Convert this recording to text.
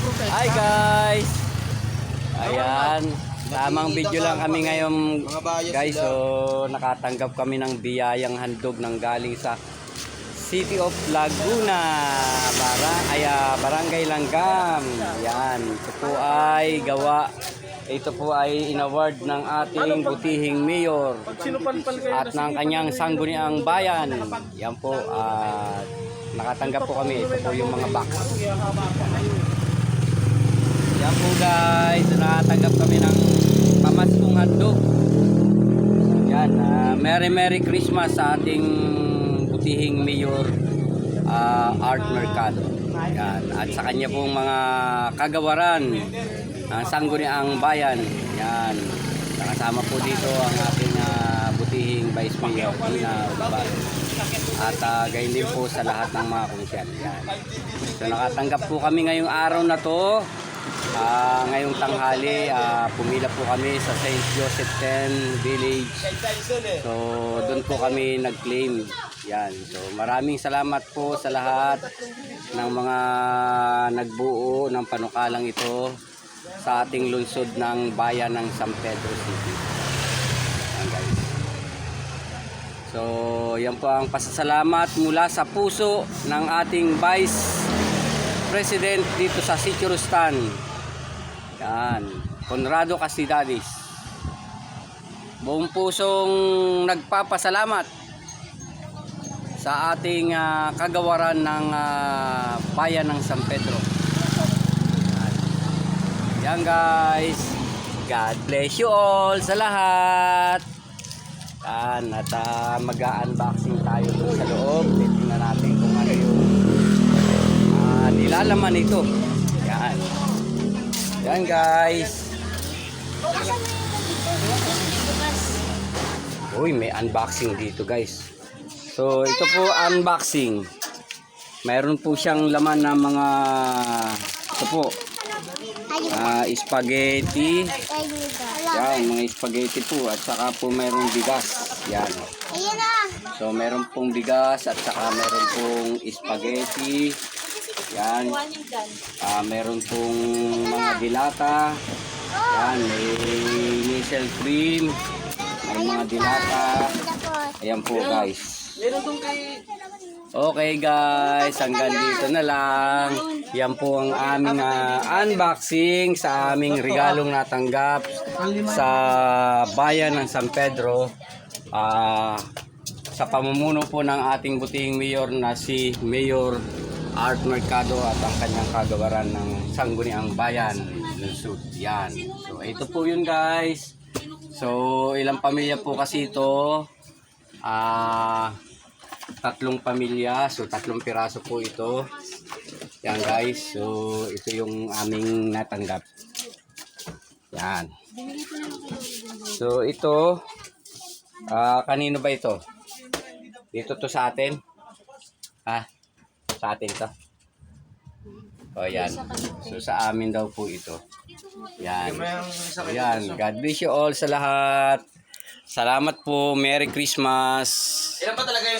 Hi guys! Ayan, tamang video lang kami ngayon guys. So, nakatanggap kami ng biyayang handog ng galing sa City of Laguna, Bara, ay, ah, Barangay Langgam. Yan, ito po ay gawa. Ito po ay inaward ng ating butihing mayor at ng kanyang sangguniang bayan. Yan po, at nakatanggap po kami. Ito po yung mga box. Yan po guys, nakatanggap kami ng pamaskong handog. Yan, ah, Merry Merry Christmas sa ating butihing mayor ah, Art Mercado. Yan, at sa kanya pong mga kagawaran ang sangguniang bayan. Yan. Nakasama po dito ang ating ah, butihing Vice Mayor Ina Ubaban. At uh, gayon din po sa lahat ng mga konsyal. Yan. So nakatanggap po kami ngayong araw na to. Ah, ngayong tanghali, ah, pumila po kami sa St. Joseph 10 Village. So, doon po kami nag-claim. Yan. So, maraming salamat po sa lahat ng mga nagbuo ng panukalang ito sa ating lungsod ng bayan ng San Pedro City. Yan guys. So, yan po ang pasasalamat mula sa puso ng ating Vice President dito sa Sitio Rustan. Yan. Conrado Castidadis. Buong pusong nagpapasalamat sa ating ah, kagawaran ng ah, bayan ng San Pedro. Yan. Guys. God bless you all sa lahat. Yan. At ah, mag-unboxing tayo sa loob. Tingnan natin kung ano yung ah, nilalaman nito. Yan. Guys. Uy, may unboxing dito guys. So, ito po unboxing. Mayroon po siyang laman ng mga ito po. ah, spaghetti. Yan, mga spaghetti po at saka po mayroong bigas. Yan. So, meron pong bigas at saka meron pong spaghetti. Yan. Ah, meron pong mga dilata. Yan, may nisel cream. May mga dilata. Ayan po guys. Meron doon kay... Okay guys, hanggang dito na lang. Yan po ang aming ah, unboxing sa aming regalong natanggap sa bayan ng San Pedro. Ah, sa pamumuno po ng ating butihing mayor na si Mayor Art Mercado at ang kanyang kagawaran ng Sangguniang Bayan. Lungsod. Yan. So ito po yun guys. So ilang pamilya po kasi ito? Ah, tatlong pamilya. So, tatlong piraso po ito. Yan guys. So, ito yung aming natanggap. Yan. So, ito. ah kanino ba ito? Dito to sa atin? Ha? Sa atin to? O, yan. So, sa amin daw po ito. Yan. Yan. God bless you all sa lahat. Salamat po. Merry Christmas. Ilan pa talaga yung